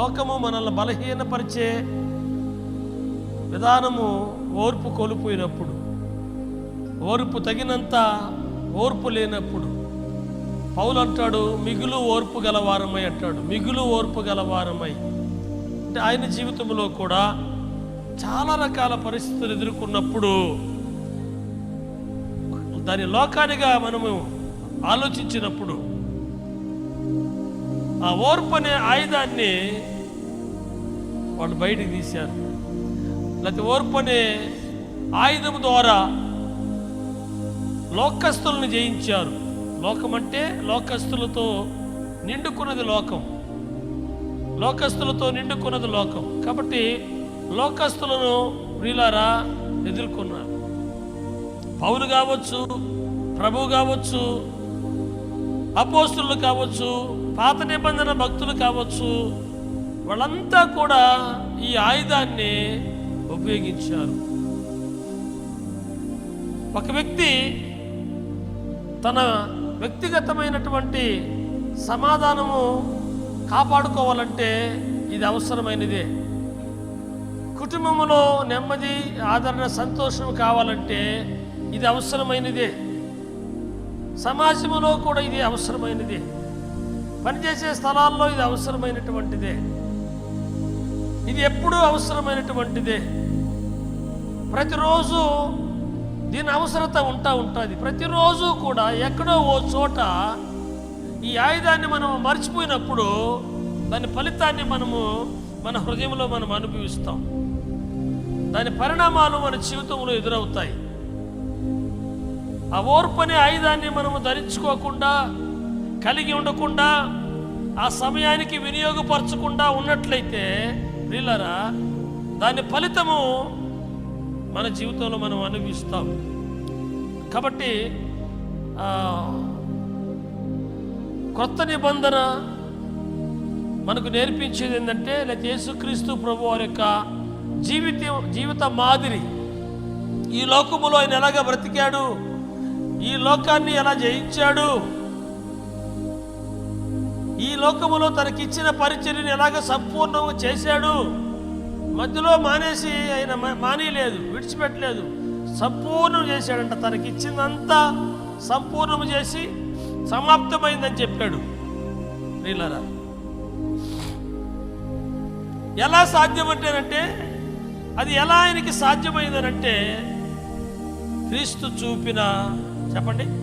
లోకము మనల్ని బలహీనపరిచే విధానము ఓర్పు కోల్పోయినప్పుడు ఓర్పు తగినంత ఓర్పు లేనప్పుడు పౌలు అంటాడు మిగులు ఓర్పు గలవారమై అంటాడు మిగులు ఓర్పు గలవారమై. అంటే ఆయన జీవితంలో కూడా చాలా రకాల పరిస్థితులు ఎదుర్కొన్నప్పుడు దాని లోకానిగా మనము ఆలోచించినప్పుడు ఆ ఓర్పు అనే ఆయుధాన్ని వాళ్ళు బయటికి తీశారు. లేకపోతే ఓర్పు అనే ఆయుధం ద్వారా లోకస్తులను జయించారు. లోకం అంటే లోకస్తులతో నిండుకున్నది లోకం. లోకస్తులతో నిండుకున్నది లోకం. కాబట్టి లోకస్తులను ప్రియులారా ఎదుర్కొన్నారు. పౌలు కావచ్చు ప్రభు కావచ్చు అపోస్తులు కావచ్చు పాత నిబంధన భక్తులు కావచ్చు వాళ్ళంతా కూడా ఈ ఆయుధాన్ని ఉపయోగించారు. ఒక వ్యక్తి తన వ్యక్తిగతమైనటువంటి సమాధానము కాపాడుకోవాలంటే ఇది అవసరమైనదే. కుటుంబంలో నెమ్మది ఆదరణ సంతోషం కావాలంటే ఇది అవసరమైనదే. సమాజంలో కూడా ఇది అవసరమైనదే. పనిచేసే స్థలాల్లో ఇది అవసరమైనటువంటిదే. ఇది ఎప్పుడూ అవసరమైనటువంటిదే. ప్రతిరోజు దీని అవసరత ఉంటా ఉంటుంది. ప్రతిరోజు కూడా ఎక్కడో ఓ చోట ఈ ఆయుధాన్ని మనం మర్చిపోయినప్పుడు దాని ఫలితాన్ని మనము మన హృదయంలో మనం అనుభవిస్తాం. దాని పరిణామాలు మన జీవితంలో ఎదురవుతాయి. ఆ ఓర్పు అనే ఆయుధాన్ని మనము ధరించుకోకుండా కలిగి ఉండకుండా ఆ సమయానికి వినియోగపరచకుండా ఉన్నట్లయితే వీళ్ళరా దాని ఫలితము మన జీవితంలో మనం అనుభవిస్తాం. కాబట్టి కొత్త నిబంధన మనకు నేర్పించేది ఏంటంటే లేకపోతే యేసుక్రీస్తు ప్రభు వారి యొక్క జీవిత జీవిత మాదిరి. ఈ లోకములో ఆయన ఎలాగ బ్రతికాడు? ఈ లోకాన్ని ఎలా జయించాడు? ఈ లోకములో తనకిచ్చిన పరిచర్యను ఎలాగ సంపూర్ణము చేశాడు? మధ్యలో మానేసి ఆయన మా- మానేయలేదు విడిచిపెట్టలేదు. సంపూర్ణం చేశాడంట. తనకిచ్చిందంతా సంపూర్ణము చేసి సమాప్తమైందని చెప్పాడు. వీళ్ళరా ఎలా సాధ్యమంటేనంటే అది ఎలా ఆయనకి సాధ్యమైందనంటే క్రీస్తు చూపిన చెప్పండి.